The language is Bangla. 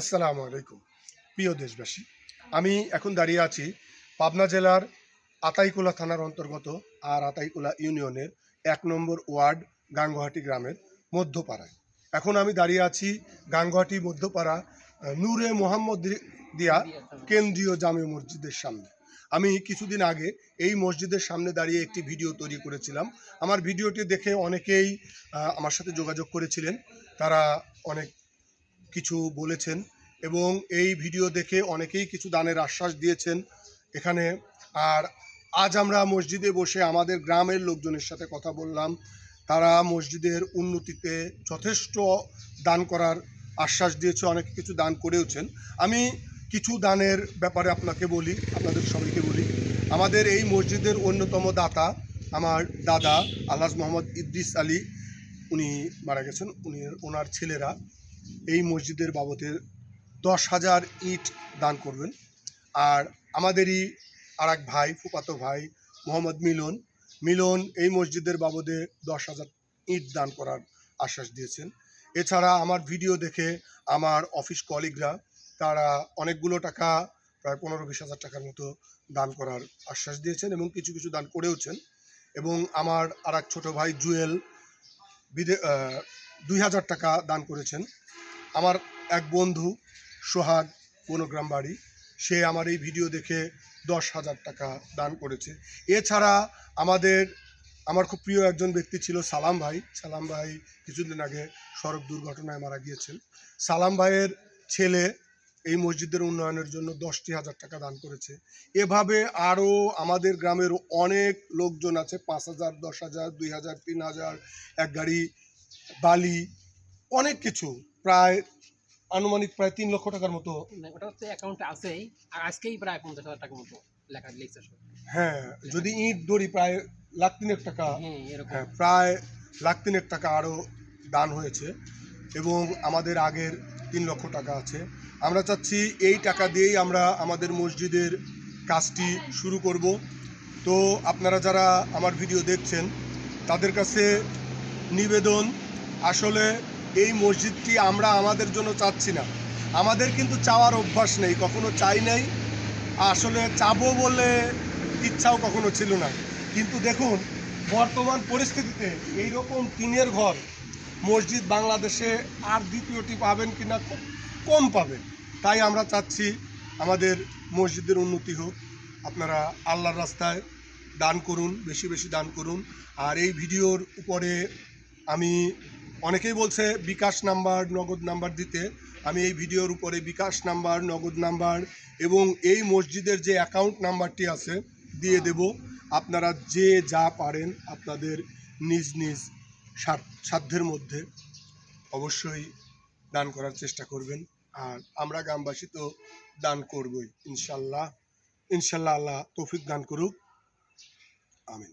আসসালামু আলাইকুম। প্রিয় দেশবাসী, আমি এখন দাঁড়িয়ে আছি পাবনা জেলার আতাইকুলা থানার অন্তর্গত আর আতাইকুলা ইউনিয়নের এক নম্বর ওয়ার্ড গাঙ্গহাটি গ্রামের মধ্যপাড়ায়। এখন আমি দাঁড়িয়ে আছি গাঙ্গহাটি মধ্যপাড়া নূরে মোহাম্মদ দিয়া কেন্দ্রীয় জামে মসজিদের সামনে। আমি কিছুদিন আগে এই মসজিদের সামনে দাঁড়িয়ে একটি ভিডিও তৈরি করেছিলাম। আমার ভিডিওটি দেখে অনেকেই আমার সাথে যোগাযোগ করেছিলেন। তারা অনেক কিছু বলেছেন এবং এই ভিডিও দেখে অনেকেই কিছু দানের আশ্বাস দিয়েছেন এখানে। আর আজ আমরা মসজিদে বসে আমাদের গ্রামের লোকজনের সাথে কথা বললাম। তারা মসজিদের উন্নতিতে যথেষ্ট দান করার আশ্বাস দিয়েছে, অনেক কিছু দান করেওছেন। আমি কিছু দানের ব্যাপারে আপনাকে বলি, আপনাদের সবাইকে বলি। আমাদের এই মসজিদের অন্যতম দাতা আমার দাদা আলহাজ মোহাম্মদ ইদ্রিস আলী, উনি মারা গেছেন, উনি ওনার ছেলেরা। এই মসজিদের বাবদে দশ হাজার ইট দান করবেন। আর আমাদেরই আর এক ভাই, ফুপাতো ভাই, মোহাম্মদ মিলন মিলন এই মসজিদের বাবদে দশ হাজার ইট দান করার আশ্বাস দিয়েছেন। এছাড়া আমার ভিডিও দেখে আমার অফিস কলিগরা, তারা অনেকগুলো টাকা, প্রায় পনেরো বিশ হাজার টাকার মতো দান করার আশ্বাস দিয়েছেন এবং কিছু কিছু দান করেওছেন। এবং আমার আর এক ছোটো ভাই জুয়েল, বিদে দুই হাজার টাকা দান করেছেন। আমার এক বন্ধু, সোহাগ বনগ্রাম বাড়ি সে আমার এই ভিডিও দেখে দশ হাজার টাকা দান করেছে। এছাড়া আমাদের, আমার খুব প্রিয় একজন ব্যক্তি ছিল সালাম ভাই। সালাম ভাই কিছুদিন আগে সড়ক দুর্ঘটনায় মারা গিয়েছেন। সালাম ভাইয়ের ছেলে এই মসজিদের উন্নয়নের জন্য দশটি হাজার টাকা দান করেছে। এভাবে আরও আমাদের গ্রামের অনেক লোকজন আছে, পাঁচ হাজার, দশ হাজার, দুই হাজার, তিন হাজার, এক গাড়ি বালি অনেক কিছু। প্রায় আনুমানিক প্রায় তিন লক্ষ টাকার মতো। ওটা হচ্ছে অ্যাকাউন্টে আছেই আর আজকেই প্রায় পঞ্চাশ হাজার টাকার মতো লেখা লিখছে হ্যাঁ যদি ইট ধরি প্রায় লাখ তিনেক টাকা হ্যাঁ প্রায় লাখ তিনেক টাকা আরও দান হয়েছে এবং আমাদের আগের তিন লক্ষ টাকা আছে। আমরা চাচ্ছি এই টাকা দিয়েই আমরা আমাদের মসজিদের কাজটি শুরু করব। তো আপনারা যারা আমার ভিডিও দেখছেন তাদের কাছে নিবেদন। আসলে এই মসজিদটি আমরা আমাদের জন্য চাচ্ছি না। আমাদের কিন্তু চাওয়ার অভ্যাস নেই, কখনো চাই নাই। আসলে চাবো বলে ইচ্ছাও কখনো ছিল না। কিন্তু দেখুন, বর্তমান পরিস্থিতিতে এই রকম টিনের ঘর মসজিদ বাংলাদেশে আর দ্বিতীয়টি পাবেন কিনা খুব কম পাবেন। তাই আমরা চাচ্ছি আমাদের মসজিদের উন্নতি হোক। আপনারা আল্লাহর রাস্তায় দান করুন, বেশি বেশি দান করুন। আর এই ভিডিওর উপরে আমি অনেকেই বলছে বিকাশ নাম্বার, নগদ নাম্বার দিতে। আমি এই ভিডিওর উপরে বিকাশ নাম্বার, নগদ নাম্বার এবং এই মসজিদের যে অ্যাকাউন্ট নাম্বারটি আছে দিয়ে দেব। আপনারা যে যা পারেন আপনাদের নিজ নিজ সাধ্যের মধ্যে অবশ্যই দান করার চেষ্টা করবেন। আর আমরা গ্রামবাসী তো দান করবই। ইনশাল্লাহ ইনশাল্লাহ আল্লাহ তৌফিক দান করুক। আমিন।